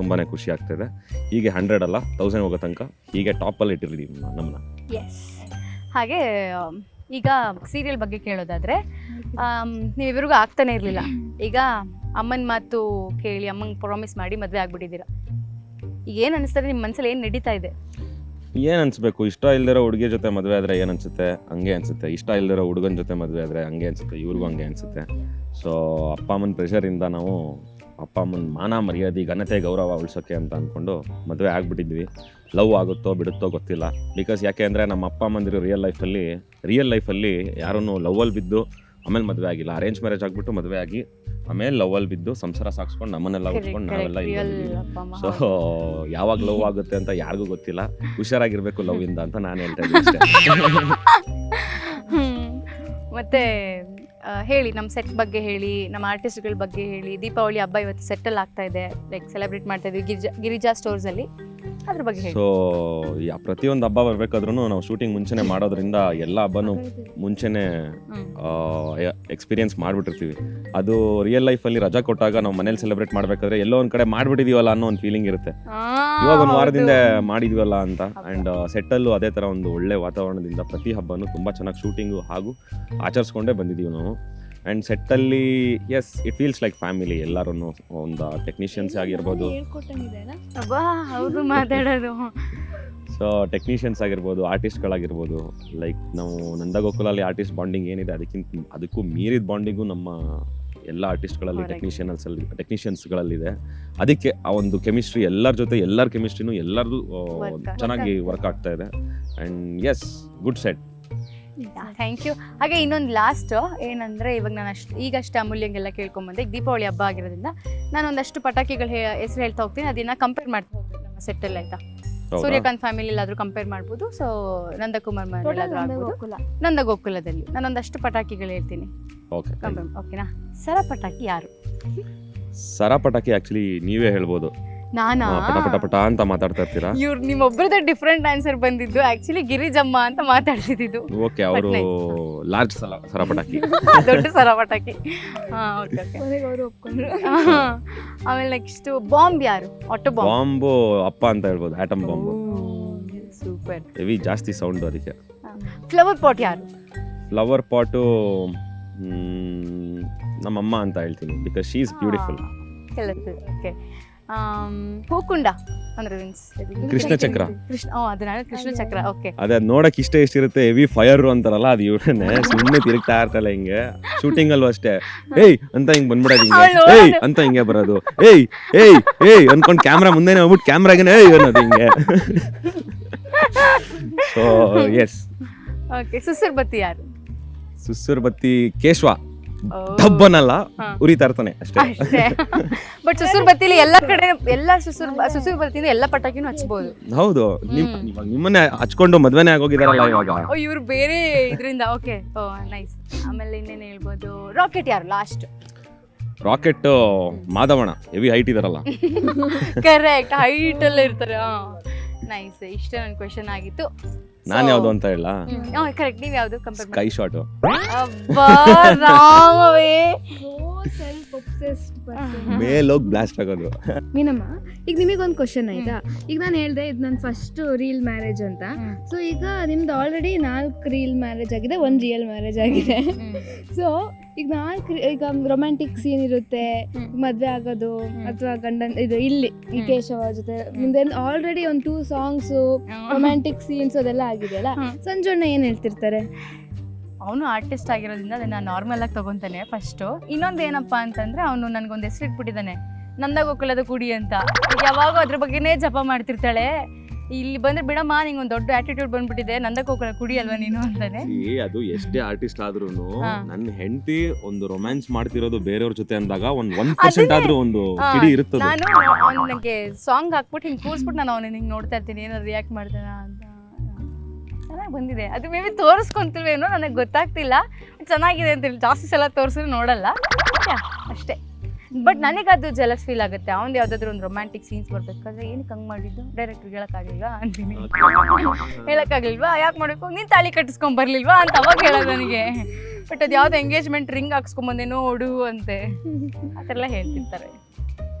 ತುಂಬಾ ಖುಷಿ ಆಗ್ತಿದೆ. ಹೀಗೆ ಹಂಡ್ರೆಡ್ ಅಲ್ಲ ತೌಸಂಡ್ ಹೋಗೋ ತನಕ ಹೀಗೆ ಟಾಪಲ್ಲಿ ಇಟ್ಟಿರಲಿ ನಮ್ಮನ್ನ. ಎಸ್ ಹಾಗೆ ಈಗ ಸೀರಿಯಲ್ ಬಗ್ಗೆ ಕೇಳೋದಾದ್ರೆ ನೀವು ನೀವಿಬ್ರಿಗೂ ಆಗ್ತಾನೆ ಇರಲಿಲ್ಲ. ಈಗ ಅಮ್ಮನ ಮಾತು ಕೇಳಿ, ಅಮ್ಮಂಗೆ ಪ್ರಾಮಿಸ್ ಮಾಡಿ ಮದುವೆ ಆಗ್ಬಿಟ್ಟಿದ್ದೀರಾ. ಈಗ ಏನು ಅನಿಸ್ತದೆ ನಿಮ್ಮ ಮನಸ್ಸಲ್ಲಿ ಏನು ನಡೀತಾ ಇದೆ? ಏನು ಅನಿಸ್ಬೇಕು ಇಷ್ಟ ಇಲ್ದಿರೋ ಹುಡುಗಿ ಜೊತೆ ಮದುವೆ ಆದರೆ ಏನು ಅನಿಸುತ್ತೆ ಹಂಗೆ ಅನಿಸುತ್ತೆ. ಇಷ್ಟ ಇಲ್ದಿರೋ ಹುಡುಗನ ಜೊತೆ ಮದುವೆ ಆದರೆ ಹಂಗೆ ಅನ್ಸುತ್ತೆ. ಇವ್ರಿಗೂ ಹಂಗೆ ಅನಿಸುತ್ತೆ. ಸೊ ಅಪ್ಪ ಅಮ್ಮನ ಪ್ರೆಷರಿಂದ ನಾವು ಅಪ್ಪ ಅಮ್ಮನ ಮಾನ ಮರ್ಯಾದೆ, ಘನತೆ, ಗೌರವ ಉಳಿಸೋಕ್ಕೆ ಅಂತ ಅಂದ್ಕೊಂಡು ಮದುವೆ ಆಗಿಬಿಟ್ಟಿದ್ವಿ. ಲವ್ ಆಗುತ್ತೋ ಬಿಡುತ್ತೋ ಗೊತ್ತಿಲ್ಲ. ಬಿಕಾಸ್ ಯಾಕೆ ಅಂದರೆ ನಮ್ಮ ಅಪ್ಪ ಅಮ್ಮಂದಿರು ರಿಯಲ್ ಲೈಫಲ್ಲಿ ರಿಯಲ್ ಲೈಫಲ್ಲಿ ಯಾರನ್ನು ಲವ್ವಲ್ಲಿ ಬಿದ್ದು ಆಮೇಲೆ ಮದುವೆ ಆಗಿಲ್ಲ. ಅರೇಂಜ್ ಮ್ಯಾರೇಜ್ ಆಗಿಬಿಟ್ಟು ಮದುವೆ ಆಗಿ ಆಮೇಲೆ ಲವ್ ಅಲ್ಲಿ ಬಿದ್ದು ಸಂಸಾರ ಸಾಕ್ಸ್ಕೊಂಡು ನಮ್ಮನ್ನೆಲ್ಲ ಉಟ್ಕೊಂಡು ನಾವೆಲ್ಲ ಸೊ ಯಾವಾಗ ಲವ್ ಆಗುತ್ತೆ ಅಂತ ಯಾರಿಗೂ ಗೊತ್ತಿಲ್ಲ. ಹುಷಾರಾಗಿರ್ಬೇಕು ಲವ್ ಇಂದ ಅಂತ ನಾನು ಹೇಳ್ತಾ ಇದ್ದೀನಿ ಅಷ್ಟೇ. ಮತ್ತೆ ಆ, ಹೇಳಿ ನಮ್ಮ ಸೆಟ್ ಬಗ್ಗೆ ಹೇಳಿ ನಮ್ಮ ಆರ್ಟಿಸ್ಟ್ಗಳ ಬಗ್ಗೆ ಹೇಳಿ. ದೀಪಾವಳಿ ಹಬ್ಬ ಇವತ್ತು ಸೆಟ್ಟಲ್ಲಿ ಆಗ್ತಾ ಇದೆ. ಲೈಕ್ ಸೆಲೆಬ್ರೇಟ್ ಮಾಡ್ತಾ ಇದ್ವಿ. ಗಿರಿಜಾ ಗಿರಿಜಾ ಸ್ಟೋರ್ಸಲ್ಲಿ ಅದ್ರ ಬಗ್ಗೆ ಹೇಳಿ. ಸೊ ಯಾ ಪ್ರತಿಯೊಂದು ಹಬ್ಬ ಬರ್ಬೇಕಾದ್ರೂ ನಾವು ಶೂಟಿಂಗ್ ಮುಂಚೆನೆ ಮಾಡೋದ್ರಿಂದ ಎಲ್ಲ ಹಬ್ಬನೂ ಮುಂಚೆನೆ. ಎಕ್ಸ್ಪೀರಿಯನ್ಸ್ ಮಾಡಿಬಿಟ್ಟಿರ್ತೀವಿ. ಅದು ರಿಯಲ್ ಲೈಫಲ್ಲಿ ರಜಾ ಕೊಟ್ಟಾಗ ನಾವು ಮನೇಲಿ ಸೆಲೆಬ್ರೇಟ್ ಮಾಡಬೇಕಾದ್ರೆ ಎಲ್ಲೋ ಒಂದು ಕಡೆ ಮಾಡಿಬಿಟ್ಟಿದೀವಲ್ಲ ಅನ್ನೋ ಒಂದು ಫೀಲಿಂಗ್ ಇರುತ್ತೆ. ಇವಾಗ ಒಂದು. ವಾರದಿಂದ ಮಾಡಿದ್ವಲ್ಲ ಅಂತ. ಅಂಡ್ ಆ್ಯಂಡ್ ಸೆಟ್ಟಲ್ಲೂ ಅದೇ ಥರ ಒಂದು ಒಳ್ಳೆ ವಾತಾವರಣದಿಂದ ಪ್ರತಿ ಹಬ್ಬನೂ ತುಂಬ ಚೆನ್ನಾಗಿ ಶೂಟಿಂಗು ಹಾಗೂ ಆಚರಿಸ್ಕೊಂಡೇ ಬಂದಿದ್ದೀವಿ ನಾವು. And ಸೆಟ್ಟಲ್ಲಿ yes it feels like family ಎಲ್ಲರೂ ಒಂದು ಟೆಕ್ನಿಷಿಯನ್ಸ್ ಆಗಿರ್ಬೋದು. ಹೌದು ಮಾತಾಡೋದು. ಸೊ ಟೆಕ್ನಿಷಿಯನ್ಸ್ ಆಗಿರ್ಬೋದು ಆರ್ಟಿಸ್ಟ್ಗಳಾಗಿರ್ಬೋದು ಲೈಕ್ ನಾವು ನಂದಗೋಕುಲಲ್ಲಿ ಆರ್ಟಿಸ್ಟ್ ಬಾಂಡಿಂಗ್ ಏನಿದೆ ಅದಕ್ಕಿಂತ ಅದಕ್ಕೂ ಮೀರಿದ ಬಾಂಡಿಂಗು ನಮ್ಮ ಎಲ್ಲ ಆರ್ಟಿಸ್ಟ್ಗಳಲ್ಲಿ. ಟೆಕ್ನಿಷಿಯನ್ಸಲ್ಲಿ ಟೆಕ್ನಿಷಿಯನ್ಸ್ಗಳಲ್ಲಿದೆ ಅದಕ್ಕೆ ಆ ಒಂದು ಕೆಮಿಸ್ಟ್ರಿ ಎಲ್ಲರ ಜೊತೆ ಎಲ್ಲರ ಕೆಮಿಸ್ಟ್ರಿನೂ ಎಲ್ಲರದು ಚೆನ್ನಾಗಿ ವರ್ಕ್ ಆಗ್ತಾ ಇದೆ. And yes good set thank you ಹಾಗೆ ಇನ್ನೊಂದು ಲಾಸ್ಟ್ ಏನಂದ್ರೆ ಇವಾಗ ನಾನು ಅಷ್ಟು ಈಗಷ್ಟೇ ಅಮೂಲ್ಯಂಗೆಲ್ಲ ಕೇಳ್ಕೊಂಬಂದೆ. ಈಗ ದೀಪಾವಳಿ ಹಬ್ಬ ಆಗಿರೋದ್ರಿಂದ ನಾನು ಒಂದಷ್ಟು ಪಟಾಕಿಗಳ ಹೆಸರು ಹೇಳ್ತಾ ಹೋಗ್ತೀನಿ. ಅದನ್ನ ಕಂಪೇರ್ ಮಾಡ್ತಾ ಹೋಗ್ತೀನಿ ನಮ್ಮ ಸೆಟ್ಟಲ್ಲಿ ಆಯ್ತಾ? ಸೂರ್ಯಕಾಂತ್ ಫ್ಯಾಮಿಲಿ ಎಲ್ಲಾದ್ರೂ ಕಂಪೇರ್ ಮಾಡ್ಬೋದು. ಸೊ ನಂದಕುಮಾರ್ ಮನೆಯಲ್ಲಾದ್ರೂ ಆಗ್ಬೋದು. ಗೋಕುಲ ನಂದ ಗೋಕುಲದಲ್ಲಿ ನಾನೊಂದಷ್ಟು ಪಟಾಕಿಗಳು ಹೇಳ್ತೀನಿ. ಓಕೆನಾ ಸರ ಪಟಾಕಿ ಯಾರು? ಸರ ಪಟಾಕಿ ಆಕ್ಚುಲಿ ನೀವೇ ಹೇಳ್ಬೋದು. ನಾನಾ? ಪಟ ಪಟ ಪಟ ಅಂತ ಮಾತಾಡ್ತಾ ಇರ್ತೀರಾ? ಇವ್ರು ನಿಮ್ಮೊಬ್ಬರದ ಡಿಫ್ರೆಂಟ್ ಆನ್ಸರ್ ಬಂದಿದ್ದು. ಆಕ್ಚುಲಿ ಗಿರಿಜಮ್ಮ ಅಂತ ಮಾತಾಡ್ತಿದ್ದು ಓಕೆ ಅವರು ಲಾರ್ಜ್ ಸಲ ಸರ ಪಟಾಕಿ <laughs> ದೊಡ್ಡ ಸರಪಟಾಕಿ. ಹಾ ಓಕೆ ಓಕೆ ಕೊನೆಗೆ ಅವರು ಒಪ್ಕೊಂಡ್ರು. ಆಮೇಲೆ ನೆಕ್ಸ್ಟ್ ಬಾಂಬ್ ಯಾರು? ಆಟೋ ಬಾಂಬ್ ಬಾಂಬು ಅಪ್ಪ ಅಂತ ಹೇಳ್ಬೋದು ಆಟಮ್ ಬಾಂಬು ಸೂಪರ್ ಹೆವಿ ಜಾಸ್ತಿ ಸೌಂಡ್ ಅದಕ್ಕೆ. ಫ್ಲವರ್ ಪಾಟ್ ಯಾರು? ಫ್ಲವರ್ ಪಾಟು ನಮ್ಮಮ್ಮ ಅಂತ ಹೇಳ್ತೀನಿ because she is beautiful okay ಹೂಕುಂಡ ಅಂದ್ರೆ ಕೃಷ್ಣ ಚಕ್ರ. ಕೃಷ್ಣ ಓ ಅದನ್ನ ಕೃಷ್ಣ ಚಕ್ರ ಓಕೆ ಅದೇ ಅದ್ ನೋಡಕ್ ಇಷ್ಟ ಎಷ್ಟಿರುತ್ತೆ ಹೆವಿ ಫೈರ್ ಅಂತಾರಲ್ಲ ಅದು ಇವ್ರನ್ನೇ ಸುಮ್ಮನೆ ತಿರುಗ್ತಾ ಇರ್ತಲ್ಲ ಹಿಂಗೆ. ಶೂಟಿಂಗ್ ಅಲ್ಲೂ ಅಷ್ಟೇ. ಏಯ್ ಅಂತ ಹಿಂಗ್ ಬಂದ್ಬಿಡೋದು ಹಿಂಗೆ. ಅವ್ಳು ಏಯ್ ಅಂತ ಹಿಂಗೆ ಬರೋದು. ಏಯ್ ಏಯ್ ಏಯ್ ಅನ್ಕೊಂಡ್ ಕ್ಯಾಮ್ರಾ ಮುಂದೆನೆ ಹೋಗ್ಬಿಟ್ಟು ಕ್ಯಾಮ್ರಾಗೆ ಏಯ್ ಅನ್ನೋದು ಹಿಂಗೆ. ಸೊ ಎಸ್ ಓಕೆ ಸುಸರ್ ಬತ್ತಿ ಯಾರು? ಸುಸ್ಸುರ್ ಬತ್ತಿ ಕೇಶವ. ಹಾ. ಉರಿತಾ ಇರ್ತಾನೆ ಅಷ್ಟೇ. ಬಟ್ <laughs> ಸುಸುರ್ ಬತ್ತಿಲಿ ಎಲ್ಲ ಕಡೆ ಎಲ್ಲ ಸುಸುರ್ ಸುಸುರ್ ಬತ್ತಿಯಿಂದ ಎಲ್ಲ ಪಟಾಕಿನೂ ಹಚ್ಬೋದು. ಹೌದು. ನಿಮ್ ಇವಾಗ ನಿಮ್ಮನ್ನೇ ಹಚ್ಕೊಂಡು ಮದ್ವೆನೇ ಆಗೋಗಿದಾರಲ್ಲ ಇವಾಗ. ಓ ಇವ್ರು ಬೇರೆ ಇದರಿಂದ ಓಕೆ. ಓ ನೈಸ್ ಆಮೇಲೆ ಇನ್ನೇನು ಹೇಳ್ಬೋದು? ರಾಕೆಟ್ ಯಾರು ಲಾಸ್ಟ್ ರಾಕೆಟ್ ಮಾದವಣ ಹೆವಿ ಹೈಟ್ ಇದಾರಲ್ಲ. ಕರೆಕ್ಟ್ ಹೈಟ್ ಎಲ್ಲ ಇರ್ತಾರೆ ನೈಸ್ ಇಷ್ಟೇ ನನ್ನ ಕ್ವೆಶನ್ ಆಗಿತ್ತು. ನಾನ್ ಯಾವುದು ಅಂತ ಹೇಳ ಕರೆಕ್ಟ್ ನೀವು ಯಾವ್ದು ಕಂಪೇರ್ ಸ್ಕೈ ಶಾಟ್ ಅಬ್ಬಾ ರಾಮವೇ. <laughs> ಮೇಲೋಗಿ ಬ್ಲಾಸ್ಟ್ ಆಗೋದು. <laughs> ಮೀನಮ್ಮ ಈಗ ನಿಮಗೊಂದು ಕ್ವಶನ್ ಆಯ್ತಾ ಈಗ ನಾನು ಹೇಳ್ದೆ ಇದು ನನ್ನ ಫಸ್ಟ್ ರೀಲ್ ಮ್ಯಾರೇಜ್ ಅಂತ. ಸೊ ಈಗ ನಿಮ್ದು ಆಲ್ರೆಡಿ ನಾಲ್ಕು ರೀಲ್ ಮ್ಯಾರೇಜ್ ಆಗಿದೆ ಒಂದು ರಿಯಲ್ ಮ್ಯಾರೇಜ್ ಆಗಿದೆ. ಸೊ <laughs> ಈಗ ನಾಲ್ಕು ಈಗ ರೊಮ್ಯಾಂಟಿಕ್ ಸೀನ್ ಇರುತ್ತೆ ಮದುವೆ ಆಗೋದು. ಅಥವಾ ಗಂಡನ್ ಇದು ಇಲ್ಲಿ ಈ ಕೇಶವ ಜೊತೆ. ದೆನ್ ಆಲ್ರೆಡಿ ಒಂದು ಟೂ ಸಾಂಗ್ಸು ರೊಮ್ಯಾಂಟಿಕ್ ಸೀನ್ಸ್ ಅದೆಲ್ಲ ಆಗಿದೆ ಅಲ್ಲ? ಸಂಜೋಣ ಏನು ಹೇಳ್ತಿರ್ತಾರೆ? ಅವನು ಆರ್ಟಿಸ್ಟ್ ಆಗಿರೋದ್ರಿಂದ ಅದನ್ನ ನಾರ್ಮಲ್ ಆಗಿ ತಗೊಂತಾನೆ ಫಸ್ಟು ಇನ್ನೊಂದು ಏನಪ್ಪಾ ಅಂತಂದ್ರೆ ಅವನು ನನಗೊಂದು ಹೆಸರು ಇಟ್ಬಿಟ್ಟಿದ್ದಾನೆ. ನಂದ ಗೋಕುಲದ ಕುಡಿ ಅಂತ. ಯಾವಾಗ ಅದ್ರ ಬಗ್ಗೆನೇ ಜಪ ಮಾಡ್ತಿರ್ತಾಳೆ. ಇಲ್ಲಿ ಬಂದ್ರೆ ಬಿಡಮ್ಮ ನಿಂಗೊಂದು ದೊಡ್ಡ ಆಟಿಟ್ಯೂಡ್ ಬಂದ್ಬಿಟ್ಟಿದೆ ನಂದ ಗೋಕುಲ ಕುಡಿ ಅಲ್ವಾ ನೀನು ಅಂತಾನೆ. ಅದು ಎಷ್ಟೇ ಆರ್ಟಿಸ್ಟ್ ಆದ್ರೂ. ನನ್ನ ಹೆಂಡತಿ ಒಂದು ರೊಮ್ಯಾನ್ಸ್ ಮಾಡ್ತಿರೋದು ಬೇರೆಯವ್ರ ಜೊತೆ ಅಂದಾಗ ಒಂದ್ ಒಂದ್ ಪರ್ಸೆಂಟ್ ಆದ್ರೂ ಒಂದು ಕಿಡಿ ಇರುತ್ತದೆ ನಾನು ಸಾಂಗ್ ಹಾಕ್ಬಿಟ್ಟು ಹಿಂಗೆ ಕೂರಿಸ್ಬಿಟ್ಟು ನಾನು ಅವನಿಗೆ ಹಿಂಗೆ ನೋಡ್ತಾ ಇರ್ತೀನಿ ಏನಾದ್ರು ರಿಯಾಕ್ಟ್ ಮಾಡ್ತಾನ ಅಂತ. ಬಂದಿದೆ. ಅದು ಮೇ ಬಿ ತೋರಿಸ್ಕೊಂತಿಲ್ವೇನೋ ನನಗೆ ಗೊತ್ತಾಗ್ತಿಲ್ಲ. ಚೆನ್ನಾಗಿದೆ ಅಂತ ಹೇಳಿ, ಜಾಸ್ತಿ ಸಲ ತೋರಿಸಿದ್ರೆ ನೋಡಲ್ಲ. ಅಷ್ಟೇ. ಬಟ್ ನನಗೆ ಅದು ಜಲಸ್ ಫೀಲ್ ಆಗುತ್ತೆ. ಅವ್ನು ಯಾವ್ದಾದ್ರು ಒಂದು ರೊಮ್ಯಾಂಟಿಕ್ ಸೀನ್ಸ್ ಬರ್ಬೇಕಾದ್ರೆ ಏನಕ್ಕೆ ಹಂಗೆ ಮಾಡಿದ್ದು? ಡೈರೆಕ್ಟ್ರಿಗೆ ಹೇಳೋಕ್ಕಾಗಲಿಲ್ವಾ ಅಂತೀನಿ. ಹೇಳೋಕ್ಕಾಗಲಿಲ್ವಾ? ಯಾಕೆ ಮಾಡಬೇಕು? ನೀನು ತಾಳಿ ಕಟ್ಟಿಸ್ಕೊಂಡ್ ಬರ್ಲಿಲ್ವಾ ಅಂತ ಅವಾಗ ಹೇಳೋದು ನನಗೆ. ಬಟ್ ಅದು ಯಾವ್ದು ಎಂಗೇಜ್ಮೆಂಟ್ ರಿಂಗ್ ಹಾಕ್ಸ್ಕೊಂಬಂದೇನೋ ನೋಡು ಅಂತೆ. ಆ ಥರ ಎಲ್ಲ ಹೇಳ್ತಿರ್ತಾರೆ.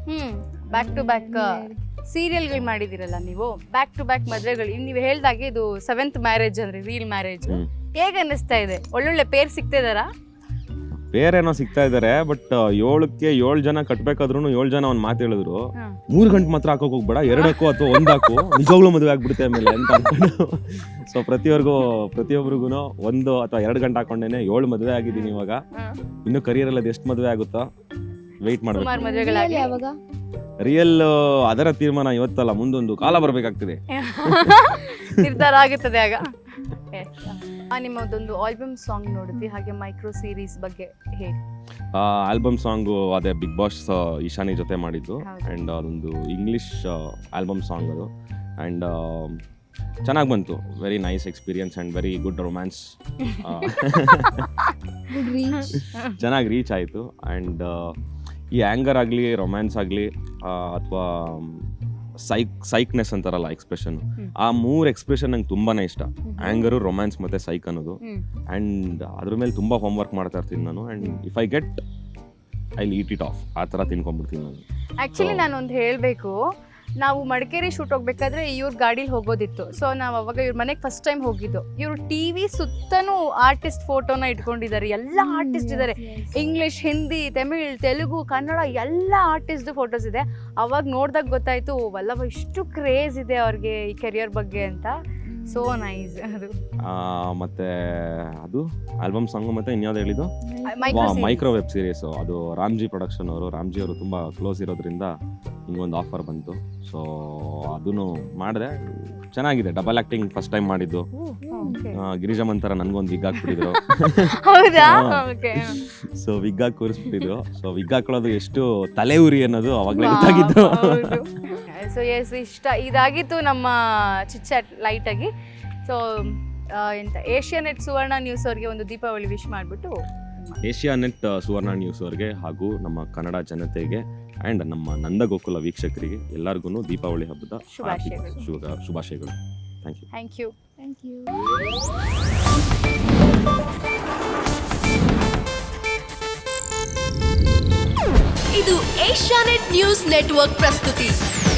ಹ್ಞೂ ಬ್ಯಾಕ್ ಟು ಬ್ಯಾಕ್ ಸೀರಿಯಲ್ಗಳು ಮಾಡಿದಿರಲ್ಲ ನೀವು? ಬ್ಯಾಕ್ ಟು ಬ್ಯಾಕ್ ಮದುವೆಗಳು. ನೀವು ಹೇಳ್ದಾಗೆ ಇದು ಸೆವೆಂತ್ ಮ್ಯಾರೇಜ್ ಅಂದ್ರೆ ರೀಲ್ ಮ್ಯಾರೇಜ್ ಹ್ಮ್. ಹೇಗೆ ಅನ್ನಿಸ್ತಾ ಇದೆ? ಒಳ್ಳೊಳ್ಳೆ ಪೇರ್ ಸಿಗ್ತಾ ಸಿಗ್ತಿದಾರಾ ಬೇರೆನೋ ಸಿಗ್ತಾ ಇದಾರೆ ಬಟ್ ಏಳಕ್ಕೆ ಏಳು ಜನ ಕಟ್ಬೇಕಾದ್ರೂ ಏಳು ಜನ ಒಂದ್ ಮಾತು ಹೇಳಿದ್ರು. ಮೂರು ಗಂಟೆ ಮಾತ್ರ ಹಾಕೋಕ್ ಹೋಗ್ಬೇಡ ಎರಡಕ್ಕೂ ಅಥವಾ ಒಂದ್ ಹಾಕು ನಿಜವಾಗ್ಲೂ ಮದುವೆ ಆಗ್ಬಿಡುತ್ತೆ ಆಮೇಲೆ ಅಂತ ಅನ್ಕೊಂಡು ಸೊ ಪ್ರತಿಯೊರ್ಗೂ ಪ್ರತಿಯೊಬ್ಬರಿಗೂ ಒಂದು ಅಥವಾ ಎರಡು ಗಂಟೆ ಹಾಕೊಂಡೇನೆ ಏಳು ಮದುವೆ ಆಗಿದ್ದೀನಿ ಇವಾಗ. ಇನ್ನು ಕರಿಯರ್ ಅಲ್ಲಿ ಎಷ್ಟು ಮದುವೆ ಆಗುತ್ತೋ ವೆಯ್ಟ್ ಮಾಡಬೇಕು. ಸುಮಾರು ಮದುವೆಗಳಾಗಿ. ಯಾವಾಗ? ರಿಯಲ್ ಅದರ ತೀರ್ಮಾನ ಇವತ್ತಲ್ಲ ಮುಂದೊಂದು ಕಾಲ ಬರಬೇಕಾಗ್ತದೆ. <laughs> ನಿರ್ಧಾರ ಆಗುತ್ತದೆ ಆಗ. Yes. ಆ, ನಿಮ್ಮದೊಂದು ಆಲ್ಬಮ್ ಸಾಂಗ್ ನೋಡಿದ್ವಿ ಹಾಗೆ ಮೈಕ್ರೋ ಸೀರೀಸ್ ಬಗ್ಗೆ ಹೇಳಿ. ಆಲ್ಬಮ್ ಸಾಂಗು ಅದೇ ಬಿಗ್ ಬಾಸ್ ಈಶಾನಿ ಜೊತೆ ಮಾಡಿದ್ದು. ಹೌದು. ಆ್ಯಂಡ್ ಅದೊಂದು ಇಂಗ್ಲಿಷ್ ಆಲ್ಬಮ್ ಸಾಂಗ್ ಅದು. ಆ್ಯಂಡ್ ಚೆನ್ನಾಗಿ ಬಂತು. Very nice experience and very good romance good reach ಚೆನ್ನಾಗಿ ರೀಚ್ ಆಯಿತು. ಆ್ಯಂಡ್ ಈ ಆ್ಯಂಗರ್ ಆಗಲಿ ರೊಮ್ಯಾನ್ಸ್ ಆಗಲಿ ಅಥವಾ ಸೈಕ್ ಸೈಕ್ನೆಸ್ ಅಂತಾರಲ್ಲ ಎಕ್ಸ್ಪ್ರೆಷನ್. ಆ ಮೂರು ಎಕ್ಸ್ಪ್ರೆಷನ್ ನಂಗೆ ತುಂಬಾ ಇಷ್ಟ. ಆ್ಯಂಗರು ರೊಮ್ಯಾನ್ಸ್ ಮತ್ತು ಸೈಕ್ ಅನ್ನೋದು. ಹ್ಮ್. ಆ್ಯಂಡ್ ಅದ್ರ ಮೇಲೆ ತುಂಬ ಹೋಮ್ವರ್ಕ್ ಮಾಡ್ತಾ ಇರ್ತೀನಿ ನಾನು. And if I get I eat it off. ಆ ಥರ ತಿನ್ಕೊಂಡ್ಬಿಡ್ತೀನಿ ನಾನು. ಆ್ಯಕ್ಚುಲಿ ಒಂದು ಹೇಳಬೇಕು. ನಾವು ಮಡಿಕೇರಿ ಶೂಟ್ ಹೋಗ್ಬೇಕಾದ್ರೆ ಇವ್ರ ಗಾಡೀಲಿ ಹೋಗೋದಿತ್ತು. ಸೊ ನಾವು ಅವಾಗ ಇವ್ರ ಮನೆಗೆ ಫಸ್ಟ್ ಟೈಮ್ ಹೋಗಿದ್ದು. ಇವ್ರು ಟಿ ವಿ ಸುತ್ತನೂ ಆರ್ಟಿಸ್ಟ್ ಫೋಟೋನ ಇಟ್ಕೊಂಡಿದ್ದಾರೆ. ಎಲ್ಲ ಆರ್ಟಿಸ್ಟ್ ಇದ್ದಾರೆ ಇಂಗ್ಲಿಷ್ ಹಿಂದಿ ತಮಿಳ್ ತೆಲುಗು ಕನ್ನಡ ಎಲ್ಲ ಆರ್ಟಿಸ್ಟ್ ಫೋಟೋಸ್ ಇದೆ. ಅವಾಗ ನೋಡಿದಾಗ ಗೊತ್ತಾಯ್ತು ವಲ್ಲವ ವಲ್ಲಭ ಇಷ್ಟು ಕ್ರೇಜ್ ಇದೆ ಅವ್ರಿಗೆ ಈ ಕೆರಿಯರ್ ಬಗ್ಗೆ ಅಂತ. ಸೋ ನೈಸ್ ಅದು. ಮತ್ತು ಅದು? ಆಲ್ಬಮ್ ಸಾಂಗು ಮತ್ತು ಇನ್ಯಾವ್ದು ಹೇಳಿದ್ದು? ಮೈಕ್ರೋ ಮೈಕ್ರೋ ವೆಬ್ ಸೀರೀಸು ಅದು ರಾಮ್ಜಿ ಪ್ರೊಡಕ್ಷನ್ ಅವರು ರಾಮ್ಜಿ ಅವರು ತುಂಬಾ ಕ್ಲೋಸ್ ಇರೋದ್ರಿಂದ ಹಿಂಗೊಂದು ಆಫರ್ ಬಂತು. ಸೊ ಅದನ್ನು ಮಾಡಿದೆ ಚೆನ್ನಾಗಿದೆ. ಡಬಲ್ ಆಕ್ಟಿಂಗ್ ಫಸ್ಟ್ ಟೈಮ್ ಮಾಡಿದ್ದು. ಆ, ಗಿರಿಜಾ ಮಂತರ ನನಗೊಂದು ವಿಗ್ ಹಾಕ್ಬಿಟ್ಟಿದ್ರು. <laughs> ಹೌದಾ? ಹಾ. ಓಕೆ. ಸೊ ವಿಗ್ ಹಾಕಿ ಕೂರಿಸ್ಬಿಟ್ಟಿದ್ರು. ಸೊ ವಿಗ್ ಹಾಕೊಳ್ಳೋದು ಎಷ್ಟು ತಲೆ ಉರಿ ಅನ್ನೋದು ಅವಾಗಲೇ ಗೊತ್ತಾಗಿದ್ದು <laughs> ಸೊ ಎಸ್ ಇಷ್ಟ. ಇದಾಗಿತ್ತು ನಮ್ಮ ಚಿಚ್ಚಾಟ್ ಲೈಟಾಗಿ ಆಗಿ. ಸೊ ಎಂತ ಏಷ್ಯಾನೆಟ್ ಸುವರ್ಣ ನ್ಯೂಸ್ ಅವ್ರಿಗೆ ಒಂದು ದೀಪಾವಳಿ ವಿಶ್ ಮಾಡಿಬಿಟ್ಟು ಏಷ್ಯಾ ನೆಟ್ ಸುವರ್ಣ ನ್ಯೂಸ್ ಅವ್ರಿಗೆ ಹಾಗೂ ನಮ್ಮ ಕನ್ನಡ ಜನತೆಗೆ ಆ್ಯಂಡ್ ನಮ್ಮ ನಂದಗೋಕುಲ ವೀಕ್ಷಕರಿಗೆ ಎಲ್ಲರಿಗೂ ದೀಪಾವಳಿ ಹಬ್ಬದ ಶುಭಾಶಯಗಳು. ಶುಭ ಶುಭಾಶಯಗಳು. Thank you thank you thank you ಇದು ಏಷ್ಯಾನೆಟ್ ನ್ಯೂಸ್ ನೆಟ್ವರ್ಕ್ ಪ್ರಸ್ತುತಿ.